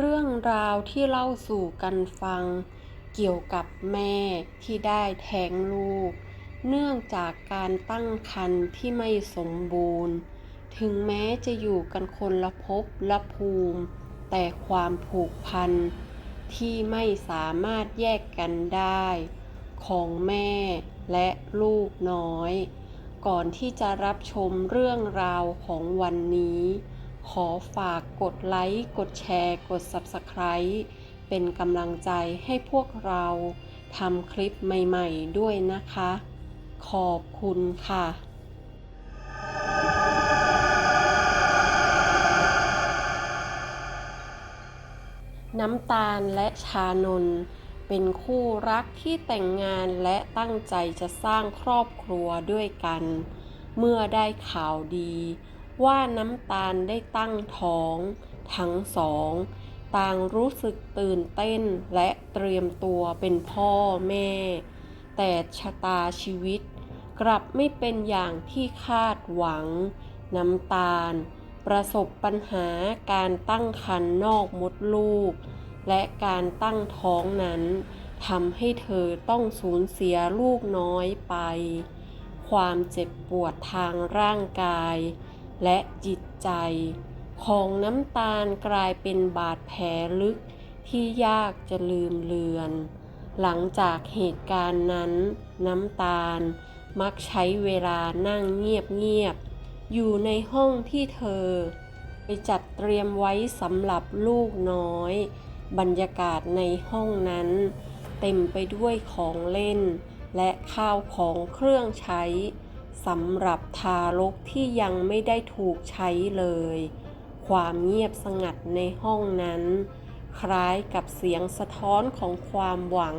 เรื่องราวที่เล่าสู่กันฟัง เกี่ยวกับแม่ที่ได้แท้งลูก เนื่องจากการตั้งครรภ์ที่ไม่สมบูรณ์ ถึงแม้จะอยู่กันคนละภพละภูมิ แต่ความผูกพันที่ไม่สามารถแยกกันได้ ของแม่และลูกน้อย ก่อนที่จะรับชมเรื่องราวของวันนี้ ขอฝากกดไลค์ กดแชร์ กด Subscribe เป็นกำลังใจให้พวกเราทำคลิปใหม่ๆด้วยนะคะ ขอบคุณค่ะน้ำตาลและชานนเป็นคู่รักที่แต่งงานและตั้งใจจะสร้างครอบครัวด้วยกัน เมื่อได้ข่าวดี ว่าน้ำตาลได้ตั้งท้อง ทั้งสอง ต่างรู้สึกตื่นเต้นและเตรียมตัวเป็นพ่อแม่ แต่ชะตาชีวิต กลับไม่เป็นอย่างที่คาดหวัง น้ำตาล ประสบปัญหาการตั้งครรภ์นอกมดลูก และการตั้งท้องนั้นทำให้เธอต้องสูญเสียลูกน้อยไป ความเจ็บปวดทางร่างกาย และจิตใจ ของน้ำตาลกลายเป็นบาดแผลลึกที่ยากจะลืมเลือน หลังจากเหตุการณ์นั้น น้ำตาลมักใช้เวลานั่งเงียบๆอยู่ในห้องที่เธอ ไปจัดเตรียมไว้สำหรับลูกน้อย บรรยากาศในห้องนั้น เต็มไปด้วยของเล่น และข้าวของเครื่องใช้ สำหรับทารกที่ยังไม่ได้ถูกใช้เลย ความเงียบสงัดในห้องนั้น คล้ายกับเสียงสะท้อนของความหวัง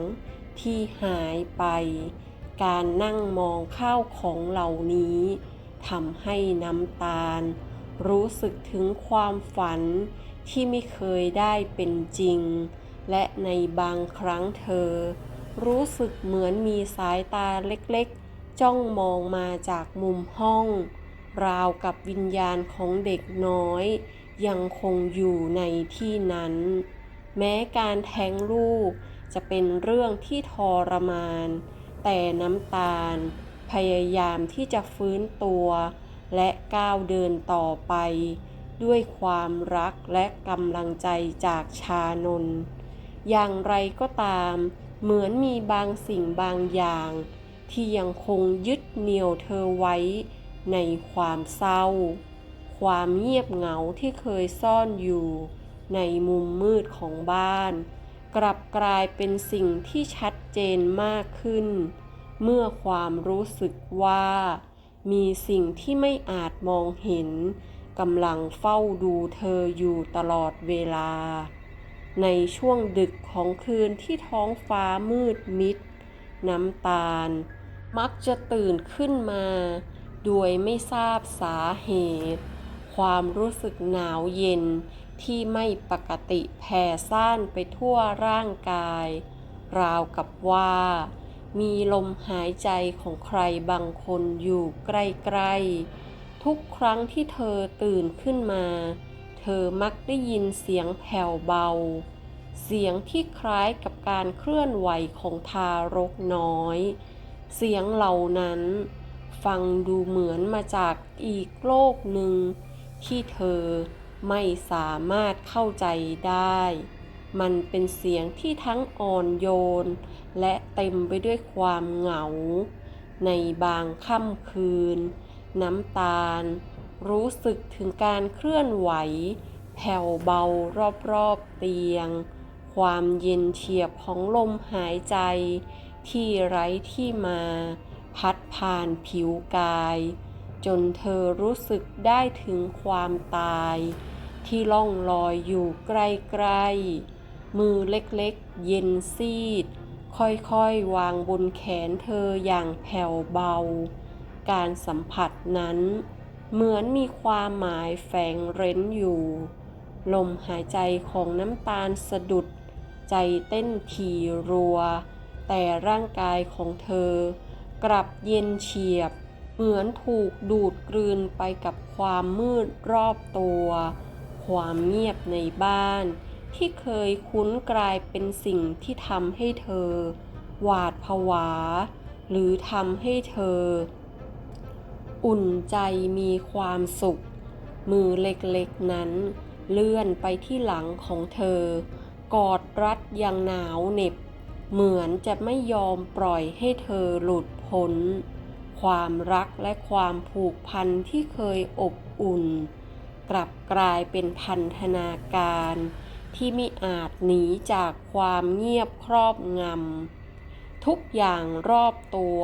ที่หายไป การนั่งมองข้าวของเหล่านี้ทำให้น้ำตาล รู้สึกถึงความฝันที่ไม่เคยได้เป็นจริง และในบางครั้งเธอ รู้สึกเหมือนมีสายตาเล็กๆ จ้องมองมาจากมุมห้อง ราวกับวิญญาณของเด็กน้อย ยังคงอยู่ในที่นั้น แม้การแท้งลูกจะเป็นเรื่องที่ทรมาน แต่น้ำตาล พยายามที่จะฟื้นตัว และก้าวเดินต่อไป ด้วยความรักและกำลังใจจากชานน อย่างไรก็ตาม เหมือนมีบางสิ่งบางอย่าง ที่ยังคงยึดเหนี่ยวเธอไว้ในความเศร้า ความเงียบเหงาที่เคยซ่อนอยู่ในมุมมืดของบ้าน กลับกลายเป็นสิ่งที่ชัดเจนมากขึ้น เมื่อความรู้สึกว่า มีสิ่งที่ไม่อาจมองเห็นกำลังเฝ้าดูเธออยู่ตลอดเวลา ในช่วงดึกของคืนที่ท้องฟ้ามืดมิด น้ำตาล มักจะตื่นขึ้นมา โดยไม่ทราบสาเหตุ ความรู้สึกหนาวเย็นที่ไม่ปกติแผ่ซ่านไปทั่วร่างกาย ราวกับว่า มีลมหายใจของใครบางคนอยู่ใกล้ๆ ทุกครั้งที่เธอตื่นขึ้นมา เธอมักได้ยินเสียงแผ่วเบา เสียงที่คล้ายกับการเคลื่อนไหวของทารกน้อย เสียงเหล่านั้น ฟังดูเหมือนมาจากอีกโลกหนึ่ง ที่เธอไม่สามารถเข้าใจได้ มันเป็นเสียงที่ทั้งอ่อนโยน และเต็มไปด้วยความเหงา ในบางค่ำคืน น้ำตาล รู้สึกถึงการเคลื่อนไหวแผ่วเบารอบๆเตียง ความเย็นเฉียบของลมหายใจ ที่ไร้ที่มา พัดผ่านผิวกาย จนเธอรู้สึกได้ถึงความตาย ที่ล่องลอยอยู่ใกล้ๆ มือเล็กๆ เย็นซีด ค่อยๆ วางบนแขนเธออย่างแผ่วเบา การสัมผัสนั้น เหมือนมีความหมายแฝงเร้นอยู่ลมหายใจของน้ำตาลสะดุด ใจเต้นถี่รัว แต่ร่างกายของเธอ กลับเย็นเฉียบ เหมือนถูกดูดกลืนไปกับความมืดรอบตัว ความเงียบในบ้าน ที่เคยคุ้นกลายเป็นสิ่งที่ทำให้เธอ หวาดผวา หรือทำให้เธอ อุ่นใจมีความสุข มือเล็กๆนั้นเลื่อนไปที่หลังของเธอ กอดรัดอย่างหนาวเหน็บ เหมือนจะไม่ยอมปล่อยให้เธอหลุดพ้น ความรักและความผูกพันที่เคยอบอุ่น กลับกลายเป็นพันธนาการที่ไม่อาจหนีจากความเงียบครอบงำ ทุกอย่างรอบตัว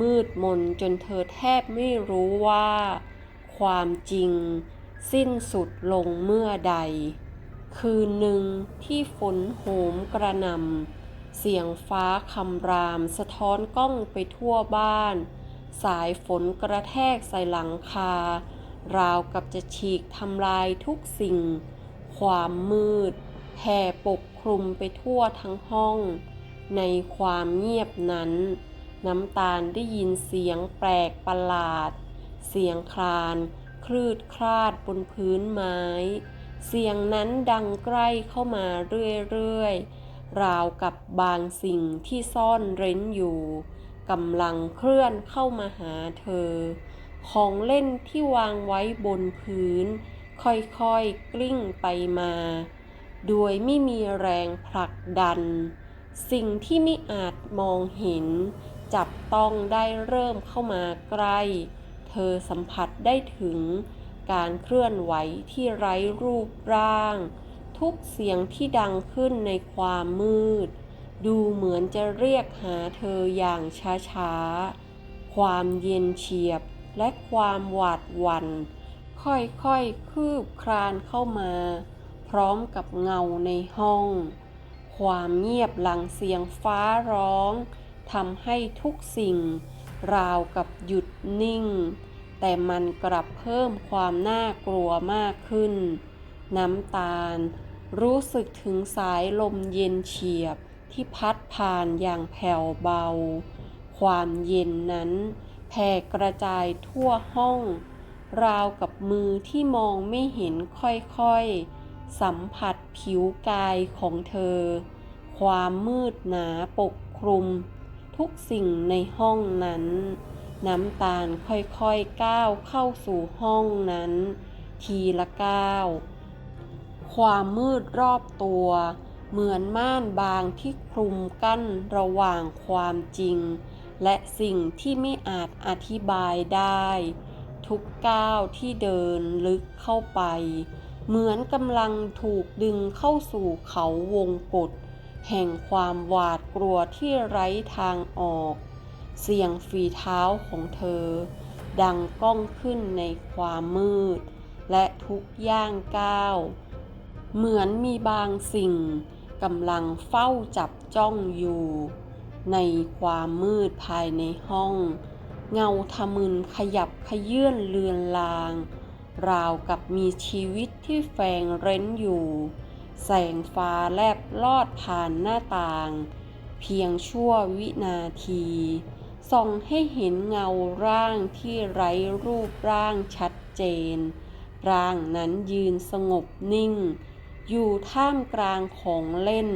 มืดมนจนเธอแทบไม่รู้ว่า ความจริง สิ้นสุดลงเมื่อใด คืนหนึ่งที่ฝนโหมกระหน่ำเสียงฟ้าคำรามสะท้อนกล้องไปทั่วบ้าน สายฝนกระแทกใส่หลังคา ราวกับจะฉีกทำลายทุกสิ่ง ความมืดแผ่ปกคลุมไปทั่วทั้งห้อง ในความเงียบนั้น น้ำตาลได้ยินเสียงแปลกประหลาด เสียงคลาน คลืดคลาดบนพื้นไม้ เสียงนั้นดังใกล้เข้ามาเรื่อยๆ ราวกับบางสิ่งที่ซ่อนเร้นอยู่กำลังเคลื่อนเข้ามาหาเธอ ของเล่นที่วางไว้บนพื้น ค่อยๆกลิ้งไปมา โดยไม่มีแรงผลักดัน สิ่งที่ไม่อาจมองเห็น จับต้องได้เริ่มเข้ามาใกล้ เธอสัมผัสได้ถึง การเคลื่อนไหวที่ไร้รูปร่าง ทุกเสียงที่ดังขึ้นในความมืด ดูเหมือนจะเรียกหาเธออย่างช้าๆ ความเย็นเฉียบและความหวาดหวัน่นค่อยๆ คืบคลานเข้ามา พร้อมกับเงาในห้อง ความเงียบหลังเสียงฟ้าร้องทำให้ทุกสิ่ง ราวกับหยุดนิ่ง แต่มันกลับเพิ่มความน่ากลัวมากขึ้น น้ำตาล รู้สึกถึงสายลมเย็นเฉียบที่พัดผ่านอย่างแผ่วเบา ความเย็นนั้นแผ่กระจายทั่วห้อง ราวกับมือที่มองไม่เห็นค่อยๆ สัมผัสผิวกายของเธอ ความมืดหนาปกคลุม ทุกสิ่งในห้องนั้น น้ำตาลค่อยๆก้าวเข้าสู่ห้องนั้น ทีละก้าว ความมืดรอบตัว เหมือนม่านบางที่คลุมกั้นระหว่างความจริง และสิ่งที่ไม่อาจอธิบายได้ ทุกก้าวที่เดินลึกเข้าไป เหมือนกำลังถูกดึงเข้าสู่เขาวงกฏแห่งความหวาดกลัวที่ไร้ทางออก เสียงฝีเท้าของเธอ ดังก้องขึ้นในความมืด และทุกย่างก้าว เหมือนมีบางสิ่งกำลังเฝ้าจับจ้องอยู่ ในความมืดภายในห้อง เงาทะมึนขยับขยื่นเลือนลาง ราวกับมีชีวิตที่แฝงเร้นอยู่ แสงฟ้าแลบลอดผ่านหน้าต่าง เพียงชั่ววินาที ส่องให้เห็นเงาร่างที่ไร้รูปร่างชัดเจน ร่างนั้นยืนสงบนิ่ง อยู่ท่ามกลางของเล่น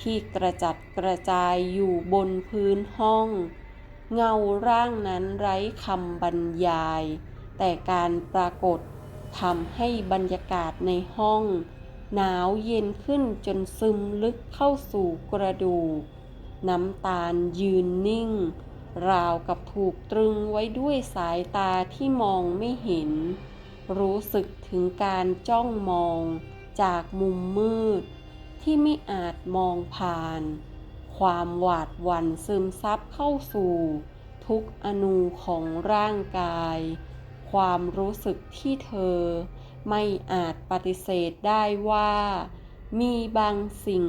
ที่กระจัดกระจายอยู่บนพื้นห้อง เงาร่างนั้นไร้คำบรรยาย แต่การปรากฏทำให้บรรยากาศในห้อง หนาวเย็นขึ้นจนซึมลึกเข้าสู่กระดูก น้ำตาลยืนนิ่ง ราวกับถูกตรึงไว้ด้วยสายตาที่มองไม่เห็น รู้สึกถึงการจ้องมองจากมุมมืด ที่ไม่อาจมองผ่าน ความหวาดหวั่นซึมซับเข้าสู่ ทุกอนูของร่างกาย ความรู้สึกที่เธอ ไม่อาจปฏิเสธได้ว่า มีบางสิ่ง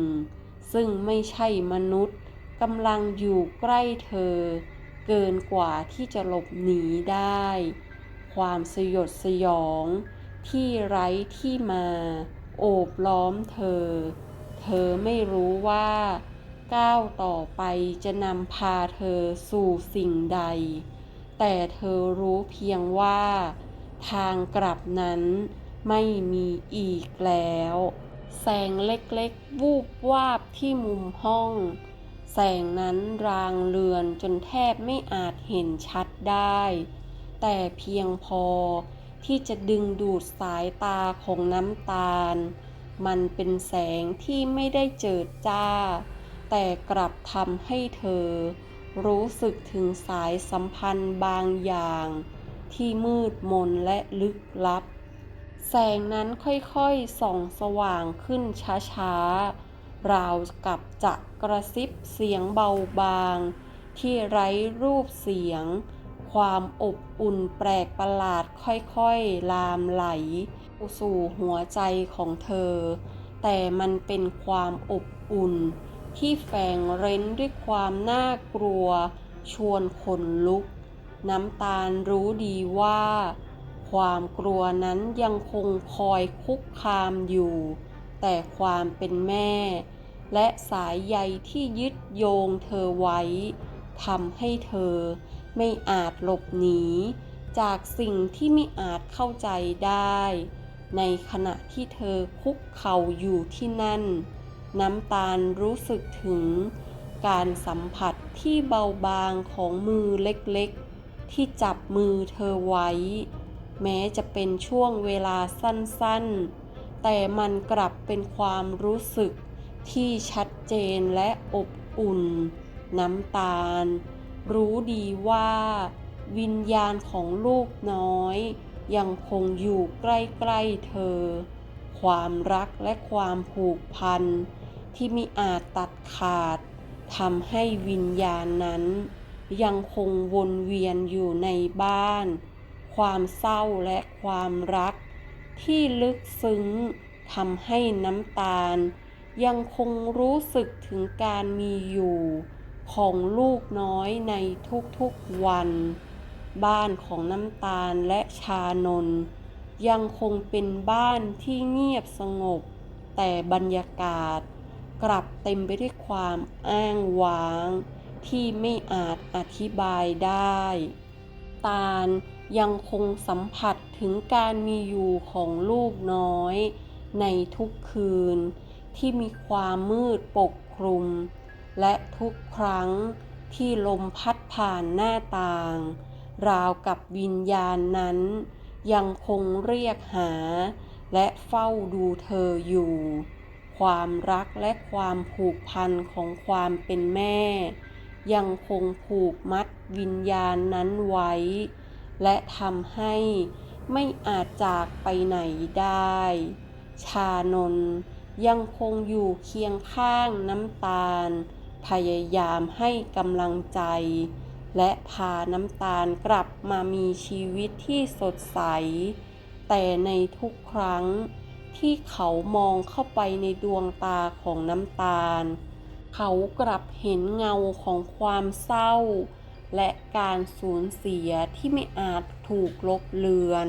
ซึ่งไม่ใช่มนุษย์กำลังอยู่ใกล้เธอ เกินกว่าที่จะหลบหนีได้ ความสยดสยอง ที่ไร้ที่มา โอบล้อมเธอ เธอไม่รู้ว่า ก้าวต่อไปจะนำพาเธอสู่สิ่งใด แต่เธอรู้เพียงว่า ทางกลับนั้นไม่มีอีกแล้ว แสงเล็กๆ วูบวาบที่มุมห้อง แสงนั้นรางเลือนจนแทบไม่อาจเห็นชัดได้ แต่เพียงพอที่จะดึงดูดสายตาของน้ำตาล มันเป็นแสงที่ไม่ได้เจิดจ้า แต่กลับทำให้เธอ รู้สึกถึงสายสัมพันธ์บางอย่าง ที่มืดมนและลึกลับ แสงนั้นค่อยๆส่องสว่างขึ้นช้าๆ ราวกับจะ กระซิบเสียงเบาบาง ที่ไร้รูปเสียง ความอบอุ่นแปลกประหลาดค่อยๆ ลามไหลสู่หัวใจของเธอ แต่มันเป็นความอบอุ่น ที่แฝงเร้นด้วยความน่ากลัว ชวนขนลุก น้ำตาลรู้ดีว่า ความกลัวนั้นยังคงคอยคุกคามอยู่ แต่ความเป็นแม่ และสายใยที่ยึดโยงเธอไว้ทำให้เธอไม่อาจหลบหนี จากสิ่งที่ไม่อาจเข้าใจได้ ในขณะที่เธอคุกเข่าอยู่ที่นั่น น้ำตาลรู้สึกถึง การสัมผัสที่เบาบางของมือเล็กๆ ที่จับมือเธอไว้ แม้จะเป็นช่วงเวลาสั้นๆ แต่มันกลับเป็นความรู้สึก ที่ชัดเจนและอบอุ่น น้ำตาล รู้ดีว่า วิญญาณของลูกน้อย ยังคงอยู่ใกล้ๆเธอ ความรักและความผูกพัน ที่มิอาจตัดขาดทำให้วิญญาณนั้น ยังคงวนเวียนอยู่ในบ้าน ความเศร้าและความรัก ที่ลึกซึ้งทำให้น้ำตาล ยังคงรู้สึกถึงการมีอยู่ของลูกน้อยในทุกๆวัน บ้านของน้ำตาลและชานน ยังคงเป็นบ้านที่เงียบสงบ แต่บรรยากาศ กลับเต็มไปด้วยความอ้างว้าง ที่ไม่อาจอธิบายได้ ตาลยังคงสัมผัสถึงการมีอยู่ของลูกน้อย ในทุกคืน ที่มีความมืดปกคลุม และทุกครั้งที่ลมพัดผ่านหน้าต่าง ราวกับวิญญาณนั้น ยังคงเรียกหา และเฝ้าดูเธออยู่ ความรักและความผูกพันของความเป็นแม่ ยังคงผูกมัดวิญญาณนั้นไว้ และทำให้ไม่อาจจากไปไหนได้ ชานนท์ ยังคงอยู่เคียงข้างน้ำตาล พยายามให้กำลังใจ และพาน้ำตาลกลับมามีชีวิตที่สดใส แต่ในทุกครั้งที่เขามองเข้าไปในดวงตาของน้ำตาล เขากลับเห็นเงาของความเศร้า และการสูญเสียที่ไม่อาจถูกลบเลือน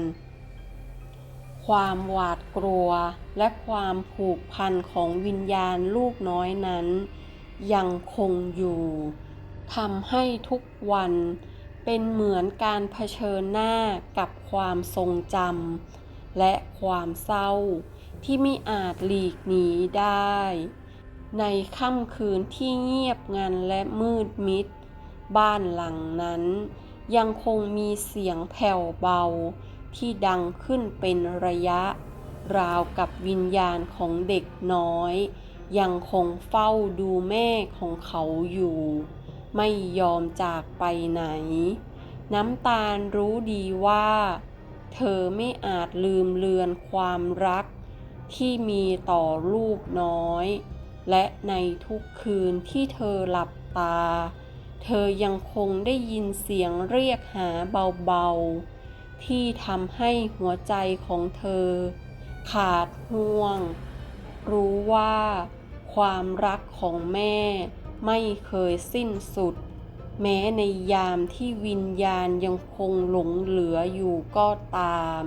ความหวาดกลัว และความผูกพันของวิญญาณลูกน้อยนั้น ยังคงอยู่ทำให้ทุกวันเป็นเหมือนการเผชิญหน้ากับความทรงจำและความเศร้าที่ไม่อาจหลีกหนีได้ ในค่ำคืนที่เงียบงันและมืดมิด บ้านหลังนั้น ยังคงมีเสียงแผ่วเบา ที่ดังขึ้นเป็นระยะ ราวกับวิญญาณของเด็กน้อย ยังคงเฝ้าดูแม่ของเขาอยู่ ไม่ยอมจากไปไหน น้ำตาลรู้ดีว่า เธอไม่อาจลืมเลือนความรัก ที่มีต่อลูกน้อย และในทุกคืนที่เธอหลับตา เธอยังคงได้ยินเสียงเรียกหาเบาๆ ที่ทำให้หัวใจของเธอ ขาดห่วง รู้ว่าความรักของแม่ไม่เคยสิ้นสุด แม้ในยามที่วิญญาณยังคงหลงเหลืออยู่ก็ตาม